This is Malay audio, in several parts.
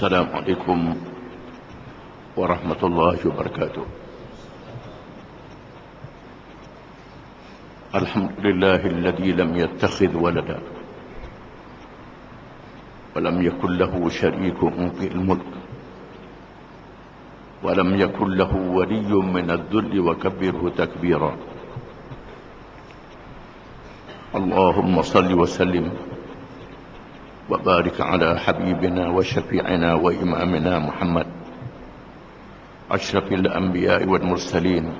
السلام عليكم ورحمة الله وبركاته. الحمد لله الذي لم يتخذ ولدا ولم يكن له شريك في الملك ولم يكن له ولي من الذل وكبره تكبيرا. اللهم صل وسلم وبارك على حبيبنا وشفيعنا وإمامنا محمد أشرف الأنبياء والمرسلين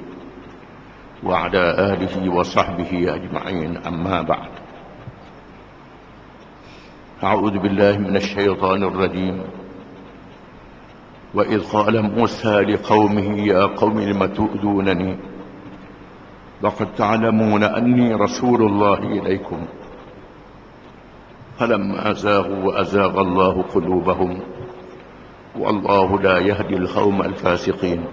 وعلى آله وصحبه أجمعين أما بعد. أعوذ بالله من الشيطان الرجيم. وإذ قال موسى لقومه يا قوم لم تؤذونني؟ لقد تعلمون أني رسول الله إليكم. فلما أزاغوا وأزاغ الله قلوبهم؟ والله لا يهدي القوم الفاسقين.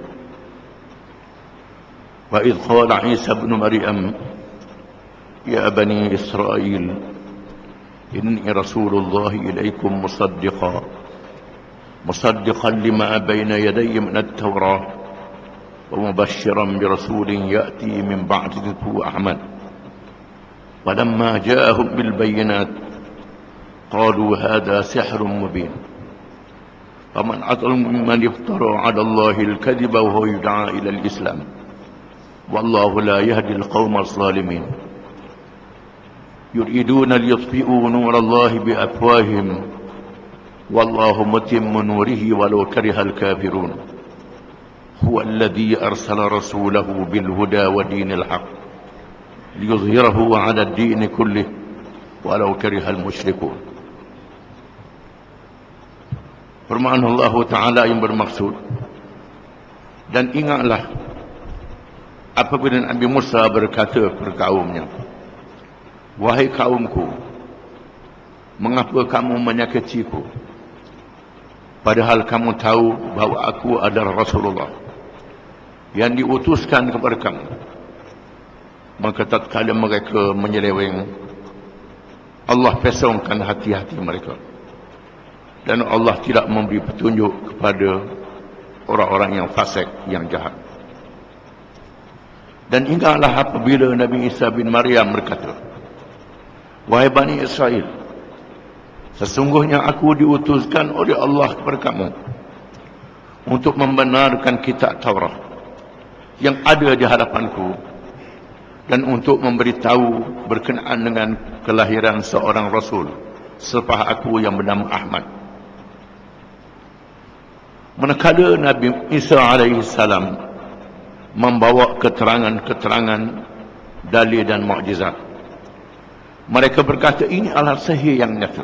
وإذ قال عيسى ابن مريم يا بني إسرائيل إني رسول الله إليكم مصدقا. مصدقا لما بين يدي من التوراة ومبشرا برسول يأتي من بعد ذكو أحمد. ولما جاءهم بالبينات قالوا هذا سحر مبين. فمن أظلم ممن افترى على الله الكذب وهو يدعى إلى الإسلام. والله لا يهدي القوم الظالمين. يريدون ليطفئوا نور الله بأفواههم. والله متم نوره ولو كره الكافرون. هو الذي أرسل رسوله بالهدى ودين الحق. ليظهره على الدين كله ولو كره المشركون. Firman Allah Ta'ala yang bermaksud. Dan ingatlah Apabila Nabi Musa berkata kepada kaumnya Wahai kaumku Mengapa kamu menyakitiku? Padahal kamu tahu bahawa aku adalah Rasulullah Yang diutuskan kepada kamu. Maka tatkala mereka menyeleweng Allah pesongkan hati-hati mereka dan Allah tidak memberi petunjuk kepada orang-orang yang fasik, yang jahat. Dan ingatlah apabila Nabi Isa bin Maryam berkata, Wahai Bani Israel, sesungguhnya aku diutuskan oleh Allah kepada kamu untuk membenarkan kitab Taurat yang ada di hadapanku dan untuk memberitahu berkenaan dengan kelahiran seorang Rasul selepas aku yang bernama Ahmad manakala Nabi Isa salam membawa keterangan-keterangan dalil dan mukjizat. Mereka berkata ini adalah sahih yang nyata.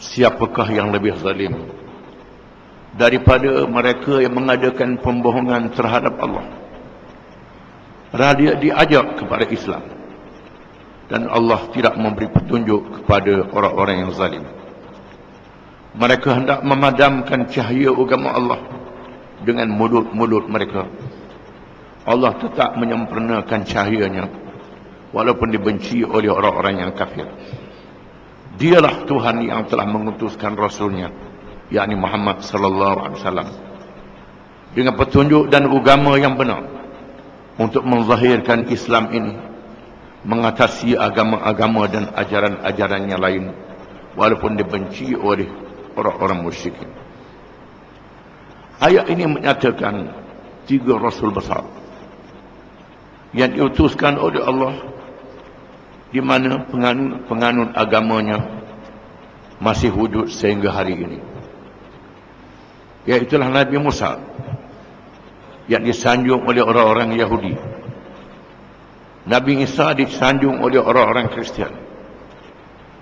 Siapakah yang lebih zalim? Daripada mereka yang mengadakan pembohongan terhadap Allah. Dia diajak kepada Islam. Dan Allah tidak memberi petunjuk kepada orang-orang yang zalim mereka hendak memadamkan cahaya agama Allah dengan mulut-mulut mereka. Allah tetap menyempurnakan cahayanya walaupun dibenci oleh orang-orang yang kafir. Dialah Tuhan yang telah mengutuskan rasulnya yakni Muhammad sallallahu alaihi wasallam dengan petunjuk dan agama yang benar untuk menzahirkan Islam ini mengatasi agama-agama dan ajaran-ajaran yang lain walaupun dibenci oleh orang-orang musyrikin. Ayat ini menyatakan tiga rasul besar yang diutuskan oleh Allah di mana penganut-penganut agamanya masih wujud sehingga hari ini. Iaitulah Nabi Musa yang disanjung oleh orang-orang Yahudi. Nabi Isa disanjung oleh orang-orang Kristian.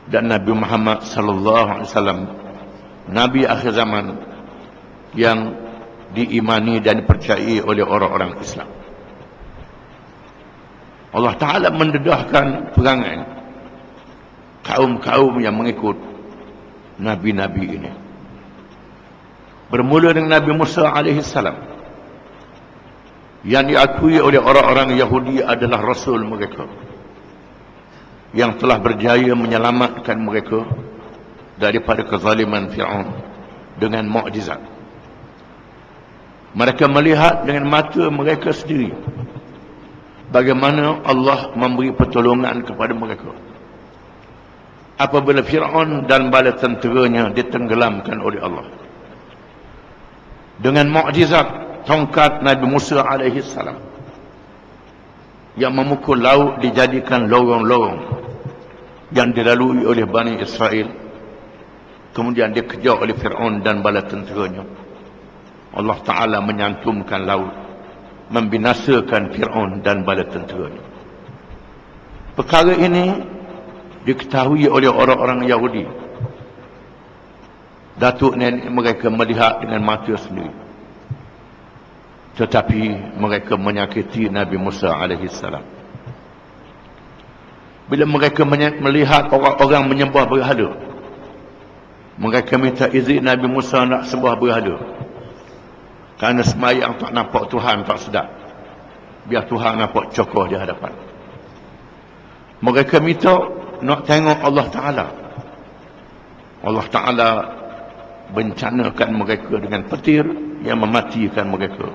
Dan Nabi Muhammad sallallahu alaihi wasallam Nabi akhir zaman yang diimani dan dipercayai oleh orang-orang Islam. Allah Ta'ala mendedahkan perangai kaum-kaum yang mengikut Nabi-Nabi ini. Bermula dengan Nabi Musa AS yang diakui oleh orang-orang Yahudi adalah Rasul mereka yang telah berjaya menyelamatkan mereka daripada kezaliman Fir'aun dengan mukjizat. Mereka melihat dengan mata mereka sendiri bagaimana Allah memberi pertolongan kepada mereka. Apabila Fir'aun dan bala tenteranya ditenggelamkan oleh Allah. Dengan mukjizat tongkat Nabi Musa alaihi salam yang memukul laut dijadikan lorong-lorong yang dilalui oleh Bani Israel kemudian dikejar oleh Fir'aun dan bala tenteranya. Allah Ta'ala menyantumkan laut membinasakan Fir'aun dan bala tenteranya. Perkara ini diketahui oleh orang-orang Yahudi. Datuk nenek mereka melihat dengan mata sendiri. Tetapi mereka menyakiti Nabi Musa AS bila mereka melihat orang-orang menyembah berhala mereka minta izin Nabi Musa nak sembah berhala. Kerana semayang tak nampak Tuhan tak sedap. Biar Tuhan nampak cokoh di hadapan. Mereka minta nak tengok Allah Ta'ala. Allah Ta'ala bencanakan mereka dengan petir yang mematikan mereka.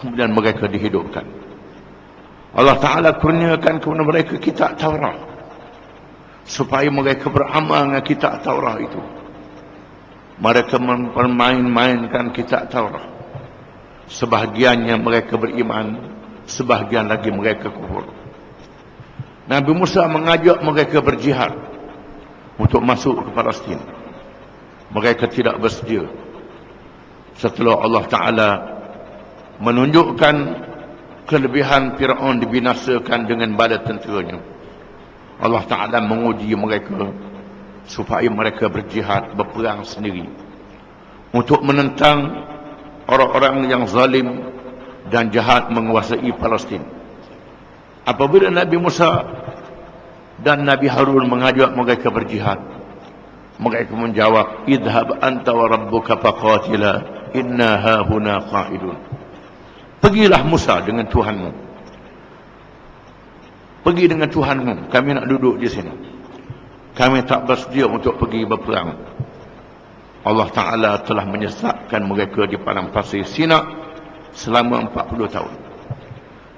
Kemudian mereka dihidupkan. Allah Ta'ala kurniakan kepada mereka kitab Taurat supaya mereka beramal dengan kitab Taurat itu. Mereka mempermain-mainkan kitab Taurat. Sebahagiannya mereka beriman, sebahagian lagi mereka kufur. Nabi Musa mengajak mereka berjihad untuk masuk ke Palestin. Mereka tidak bersedia. Setelah Allah Ta'ala menunjukkan kelebihan Fir'aun dibinasakan dengan bala tenteranya. Allah Ta'ala menguji mereka supaya mereka berjihad, berperang sendiri untuk menentang orang-orang yang zalim dan jahat menguasai Palestin. Apabila Nabi Musa dan Nabi Harun mengajak mereka berjihad, mereka menjawab, "Idhab anta wa rabbuka faqatila, inna hahuna qa'idun." Pergilah Musa dengan Tuhanmu Pergi dengan Tuhanmu. Kami nak duduk di sini. Kami tak bersedia untuk pergi berperang. Allah Ta'ala telah menyesatkan mereka di padang pasir Sina selama 40 tahun.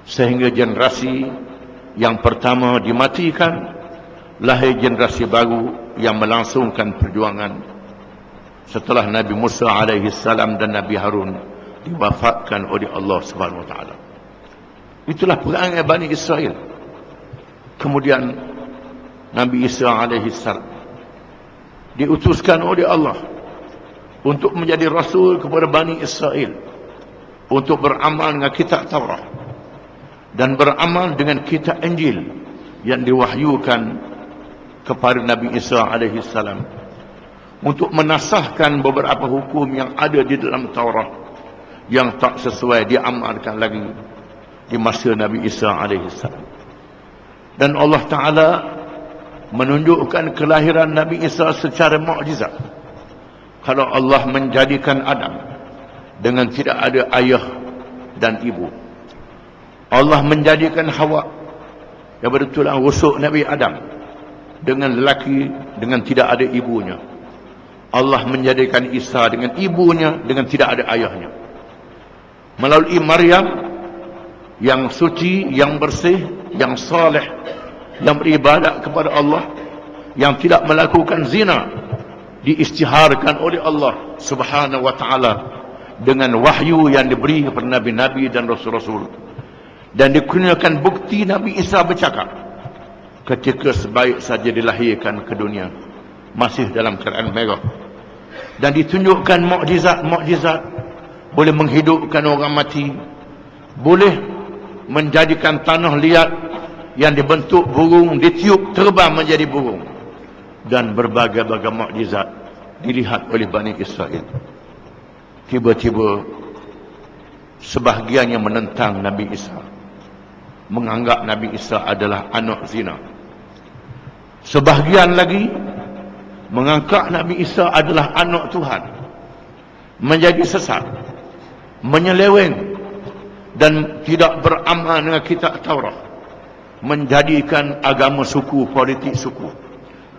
Sehingga generasi yang pertama dimatikan, lahir generasi baru yang melangsungkan perjuangan setelah Nabi Musa alaihi salam dan Nabi Harun diwafatkan oleh Allah Subhanahu wa taala. Itulah perangai Bani Israel kemudian Nabi Isa alaihi salam diutuskan oleh Allah untuk menjadi rasul kepada Bani Israel untuk beramal dengan kitab Taurat dan beramal dengan kitab Injil yang diwahyukan kepada Nabi Isa alaihi salam untuk menasahkan beberapa hukum yang ada di dalam Taurat yang tak sesuai diamalkan lagi di masa Nabi Isa alaihi salam dan Allah Ta'ala menunjukkan kelahiran Nabi Isa secara mukjizat. Kalau Allah menjadikan Adam dengan tidak ada ayah dan ibu. Allah menjadikan Hawa daripada tulang rusuk Nabi Adam dengan lelaki dengan tidak ada ibunya. Allah menjadikan Isa dengan ibunya dengan tidak ada ayahnya. Melalui Maryam yang suci, yang bersih, yang saleh, yang beribadat kepada Allah, yang tidak melakukan zina, diisytiharkan oleh Allah Subhanahu wa taala dengan wahyu yang diberi kepada nabi-nabi dan rasul-rasul. Dan dikurniakan bukti Nabi Isa bercakap ketika sebaik saja dilahirkan ke dunia masih dalam keadaan merah dan ditunjukkan mukjizat-mukjizat boleh menghidupkan orang mati boleh menjadikan tanah liat yang dibentuk burung ditiup terbang menjadi burung. Dan berbagai-bagai mukjizat dilihat oleh Bani Israel. Tiba-tiba sebahagian yang menentang Nabi Isa. Menganggap Nabi Isa adalah anak zina. Sebahagian lagi mengangkat Nabi Isa adalah anak Tuhan. Menjadi sesat. Menyeleweng dan tidak beramal dengan kitab Taurat menjadikan agama suku politik suku.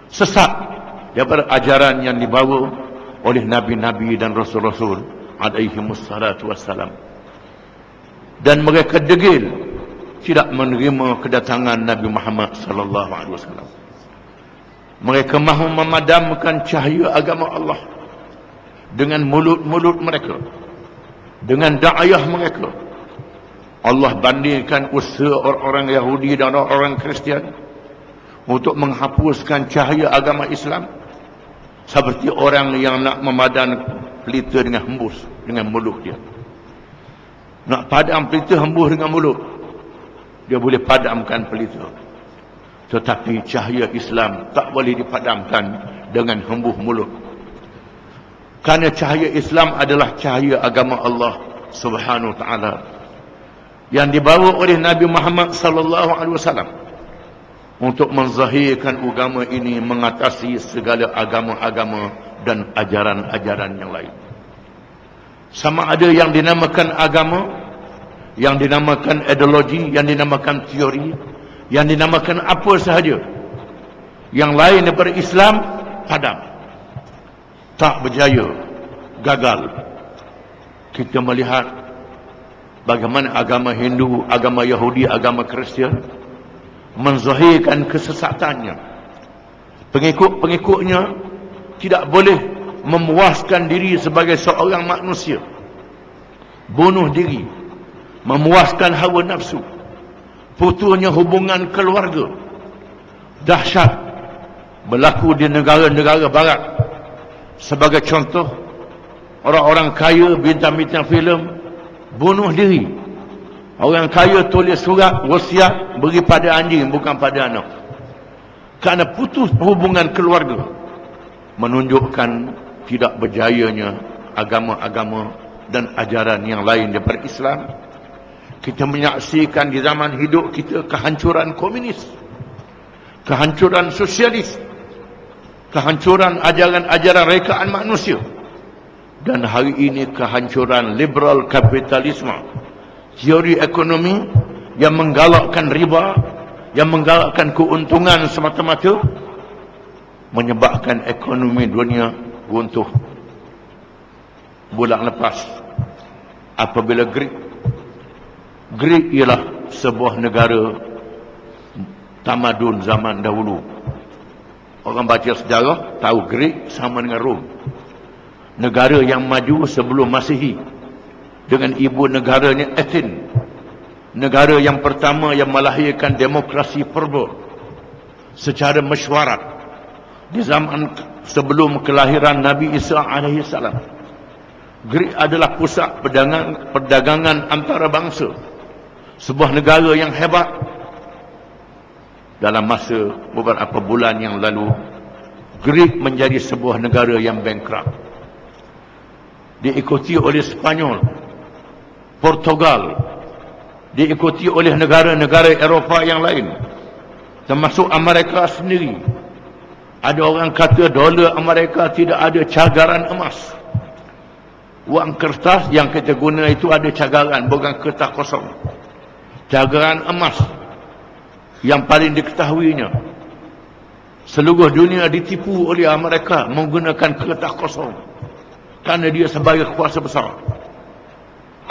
Sesat. Daripada ajaran yang dibawa oleh nabi-nabi dan rasul-rasul alaihi wassalatu wassalam. Dan mereka degil tidak menerima kedatangan Nabi Muhammad sallallahu alaihi wasallam. Mereka mahu memadamkan cahaya agama Allah dengan mulut-mulut mereka dengan da'ayah mereka Allah bandingkan usaha orang-orang Yahudi dan orang-orang Kristian untuk menghapuskan cahaya agama Islam seperti orang yang nak memadan pelita dengan hembus dengan mulut dia. Nak padam pelita hembus dengan mulut dia boleh padamkan pelita. Tetapi cahaya Islam tak boleh dipadamkan dengan hembus mulut kerana cahaya Islam adalah cahaya agama Allah Subhanahu wa taala yang dibawa oleh Nabi Muhammad sallallahu alaihi wasallam untuk menzahirkan agama ini mengatasi segala agama-agama dan ajaran-ajaran yang lain. Sama ada yang dinamakan agama, yang dinamakan ideologi, yang dinamakan teori, yang dinamakan apa sahaja. Yang lain daripada Islam, padam. Tak berjaya, gagal. Kita melihat bagaimana agama Hindu, agama Yahudi, agama Kristian, menzahirkan kesesatannya. Pengikut-pengikutnya tidak boleh memuaskan diri sebagai seorang manusia. Bunuh diri. Memuaskan hawa nafsu. Putusnya hubungan keluarga. Dahsyat. Berlaku di negara-negara barat. Sebagai contoh, orang-orang kaya bintang-bintang filem bunuh diri Orang kaya tulis surat wasiat beri pada anjing bukan pada anak. Kerana putus hubungan keluarga menunjukkan tidak berjayanya agama-agama dan ajaran yang lain daripada Islam. Kita menyaksikan di zaman hidup kita kehancuran komunis. Kehancuran sosialis. Kehancuran ajaran-ajaran rekaan manusia. Dan hari ini kehancuran liberal kapitalisme teori ekonomi yang menggalakkan riba, yang menggalakkan keuntungan semata-mata, menyebabkan ekonomi dunia runtuh. Bulan lepas, apabila Greek, Greek ialah sebuah negara tamadun zaman dahulu. Orang baca sejarah, tahu Greek sama dengan Rom. Negara yang maju sebelum Masihi dengan ibu negaranya Athens negara yang pertama yang melahirkan demokrasi purba secara mesyuarat di zaman sebelum kelahiran Nabi Isa alaihi salam. Greek adalah pusat perdagangan, perdagangan antara bangsa sebuah negara yang hebat dalam masa beberapa bulan yang lalu. Greek menjadi sebuah negara yang bankrupt diikuti oleh Spanyol Portugal diikuti oleh negara-negara Eropah yang lain termasuk Amerika sendiri. Ada orang kata dolar Amerika tidak ada cagaran emas. Wang kertas yang kita guna itu ada cagaran bukan kertas kosong. Cagaran emas yang paling diketahuinya. Seluruh dunia ditipu oleh Amerika menggunakan kertas kosong kerana dia sebagai kuasa besar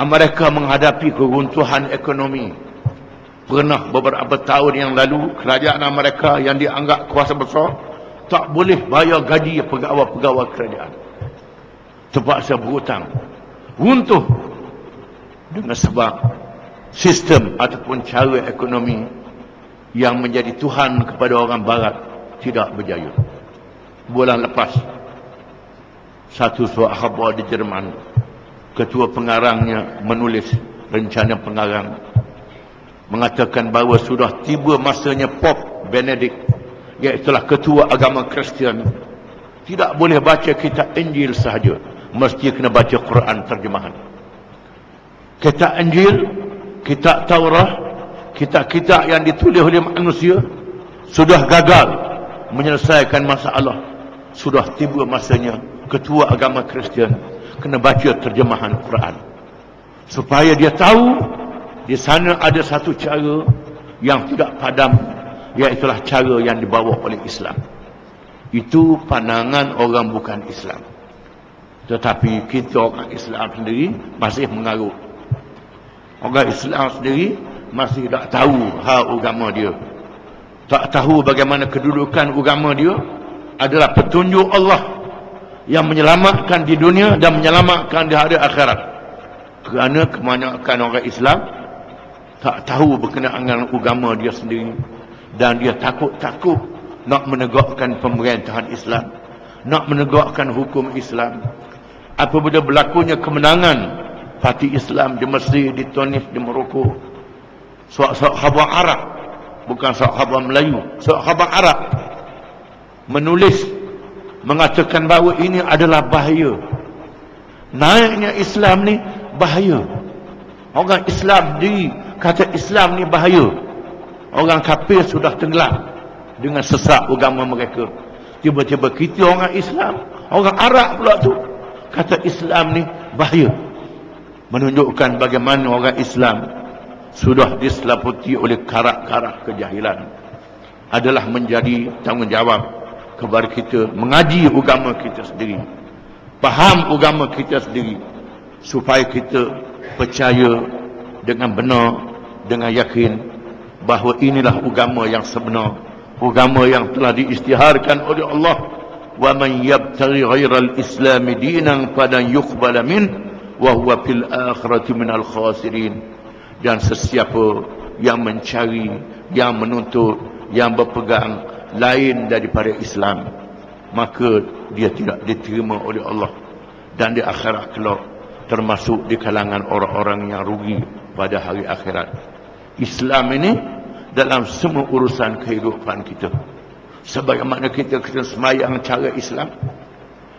mereka menghadapi keruntuhan ekonomi. Pernah beberapa tahun yang lalu, kerajaan mereka yang dianggap kuasa besar, tak boleh bayar gaji pegawai-pegawai kerajaan. Terpaksa berhutang. Runtuh. Dengan sebab sistem ataupun cara ekonomi yang menjadi Tuhan kepada orang barat tidak berjaya. Bulan lepas, satu suat khabar di Jerman. Ketua pengarangnya menulis rencana pengarang. Mengatakan bahawa sudah tiba masanya Pop Benedict iaitulah ketua agama Kristian. Tidak boleh baca kitab Injil sahaja. Mesti kena baca Quran terjemahan. Kitab Injil kitab Taurat kitab-kitab yang ditulis oleh manusia sudah gagal menyelesaikan masalah. Sudah tiba masanya ketua agama Kristian kena baca terjemahan Quran supaya dia tahu di sana ada satu cara yang tidak padam iaitulah cara yang dibawa oleh Islam itu pandangan orang bukan Islam Tetapi kita orang Islam sendiri masih mengarut. Orang Islam sendiri masih tak tahu hal agama dia. Tak tahu bagaimana kedudukan agama dia adalah petunjuk Allah yang menyelamatkan di dunia dan menyelamatkan di hari akhirat. Kerana kebanyakan orang Islam tak tahu berkenaan dengan agama dia sendiri dan dia takut-takut nak menegakkan pemerintahan Islam, nak menegakkan hukum Islam, apabila berlakunya kemenangan parti Islam di Mesir, di Tunis, di Morocco sahabat Arab bukan sahabat Melayu sahabat Arab menulis mengatakan bahawa ini adalah bahaya. Naiknya Islam ni bahaya. Orang Islam di kata Islam ni bahaya. Orang kafir sudah tenggelam dengan sesak agama mereka. Tiba-tiba kita orang Islam orang Arab pula tu kata Islam ni bahaya. Menunjukkan bagaimana orang Islam sudah diselaputi oleh karak-karak kejahilan. Adalah menjadi tanggungjawab kepada kita mengaji agama kita sendiri faham agama kita sendiri supaya kita percaya dengan benar dengan yakin bahawa inilah agama yang sebenar agama yang telah diisytiharkan oleh Allah. Wa man yabtaghi ghaira al-islam dinan falan yuqbal min wa huwa fil akhirati min al-khasirin dan sesiapa yang mencari yang menuntut yang berpegang lain daripada Islam maka dia tidak diterima oleh Allah. Dan di akhirat kelak termasuk di kalangan orang-orang yang rugi pada hari akhirat. Islam ini dalam semua urusan kehidupan kita. Sebagaimana kita kena semayang cara Islam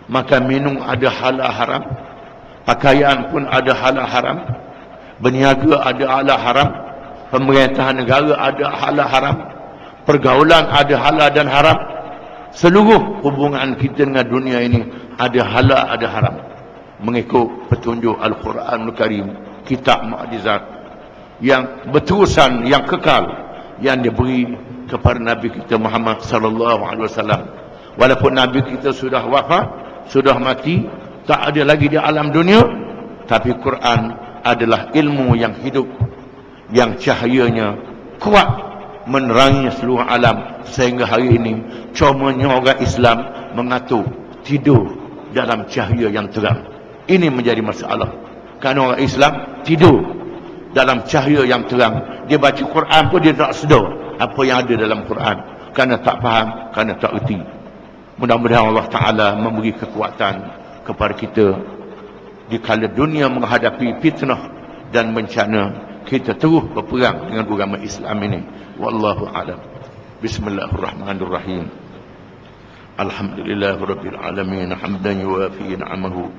maka minum ada halal haram pakaian pun ada halal haram berniaga ada halal haram pemerintahan negara ada halal haram pergaulan ada halal dan haram. Seluruh hubungan kita dengan dunia ini ada halal ada haram. Mengikut petunjuk Al-Quran Al-Karim kitab ma'jizat yang berterusan yang kekal yang diberi kepada Nabi kita Muhammad sallallahu alaihi wasallam. Walaupun Nabi kita sudah wafat, sudah mati, tak ada lagi di alam dunia, tapi Quran adalah ilmu yang hidup yang cahayanya kuat menerangi seluruh alam sehingga hari ini comanya orang Islam mengatur tidur dalam cahaya yang terang. Ini menjadi masalah. Kerana orang Islam tidur dalam cahaya yang terang. Dia baca Quran pun dia tak sedar apa yang ada dalam Quran kerana tak faham, kerana tak erti. Mudah-mudahan Allah Ta'ala memberi kekuatan kepada kita di kala dunia menghadapi fitnah dan bencana kita terus berperang dengan agama Islam ini. Wallahu a'lam. Bismillahirrahmanirrahim. Alhamdulillah rabbil alamin hamdan yuwafi ni'amahu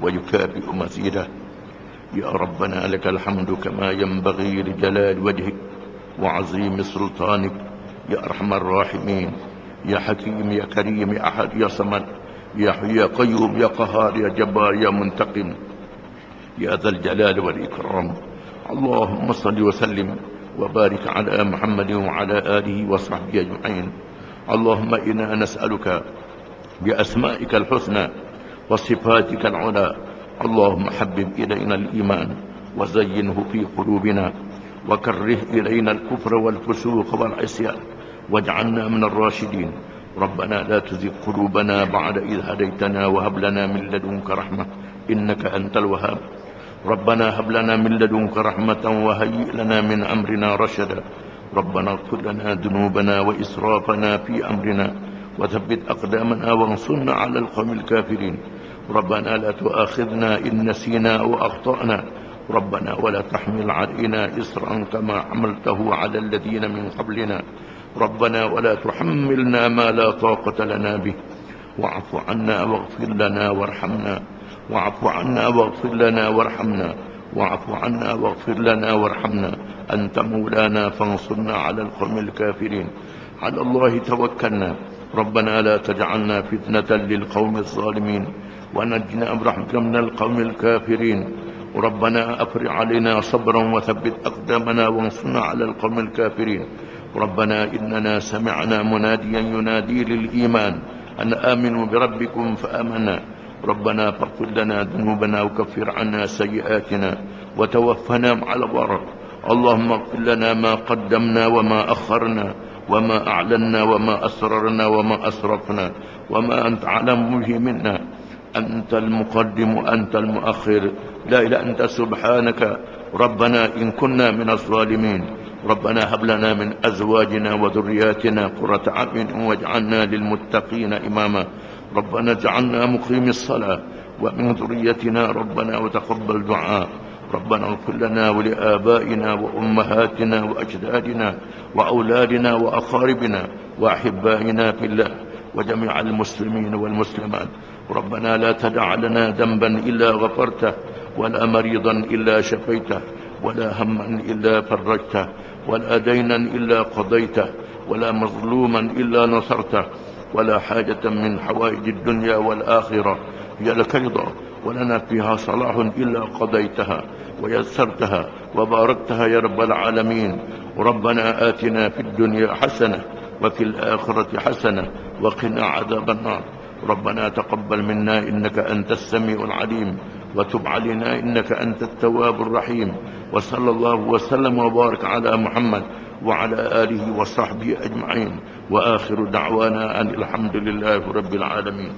wa yukafi mazidah. Rabbana lakal hamdu kama yanbaghi li jalal wajhik وعظيم سلطانك يا أرحم الراحمين يا حكيم يا كريم يا أحد يا صمد يا حي يا قيوم يا قهار يا جبار يا منتقم يا ذا الجلال والإكرام اللهم صل وسلم وبارك على محمد وعلى آله وصحبه أجمعين. اللهم إنا نسألك بأسمائك الحسنى وصفاتك العلى. اللهم حبب إلينا الإيمان وزينه في قلوبنا وكره إلينا الكفر والفسوق والعصيان واجعلنا من الراشدين. ربنا لا تزغ قلوبنا بعد إذ هديتنا وهب لنا من لدنك رحمة إنك أنت الوهاب. ربنا هب لنا من لدنك رحمة وهيئ لنا من أمرنا رشدا. ربنا اغفر لنا ذنوبنا وإسرافنا في أمرنا وثبت أقدامنا وانصرنا على القوم الكافرين. ربنا لا تؤاخذنا إن نسينا وأخطأنا ربنا ولا تحمل علينا إسرا كما حملته على الذين من قبلنا. ربنا ولا تحملنا ما لا طاقة لنا به. واعف عنا واغفر لنا وارحمنا. واعف عنا واغفر لنا وارحمنا. واعف عنا واغفر لنا وارحمنا. أنت مولانا فانصرنا على القوم الكافرين. على الله توكلنا. ربنا لا تجعلنا فتنة للقوم الظالمين. ونجنا برحمتك من القوم الكافرين. ربنا أفرع علينا صبرا وثبت أقدامنا وانصرنا على القوم الكافرين. ربنا إننا سمعنا مناديا ينادي للإيمان. أن آمنوا بربكم فآمنا. ربنا فاغفر لنا ذنوبنا وكفر عنا سيئاتنا وتوفنا مع الأبرار. اللهم اغفر لنا ما قدمنا وما أخرنا وما أعلنا وما أسررنا وما أسرفنا وما أنت علم به منا. أنت المقدم أنت المؤخر. لا إله أنت سبحانك. ربنا إن كنا من الظالمين. ربنا هب لنا من أزواجنا وذرياتنا قرة عين واجعلنا للمتقين إماما. ربنا اجعلنا مقيم الصلاة ومن ذريتنا ربنا وتقبل دعاء. ربنا اغفر لنا ولآبائنا وأمهاتنا وأجدادنا وأولادنا وأقاربنا وأحبائنا في الله وجميع المسلمين والمسلمات. ربنا لا تدع لنا ذنبا إلا غفرته ولا مريضا إلا شفيته ولا هما إلا فرجته ولا دينا إلا قضيته ولا مظلوما إلا نصرته ولا حاجة من حوائج الدنيا والآخرة. هي لك رضا ولنا فيها صلاح إلا قضيتها ويسرتها وباركتها يا رب العالمين. ربنا آتنا في الدنيا حسنة وفي الآخرة حسنة وقنا عذاب النار. ربنا تقبل منا إنك أنت السميع العليم وتب علينا إنك أنت التواب الرحيم. وصلى الله وسلم وبارك على محمد وعلى آله وصحبه أجمعين. وآخر دعوانا أن الحمد لله رب العالمين.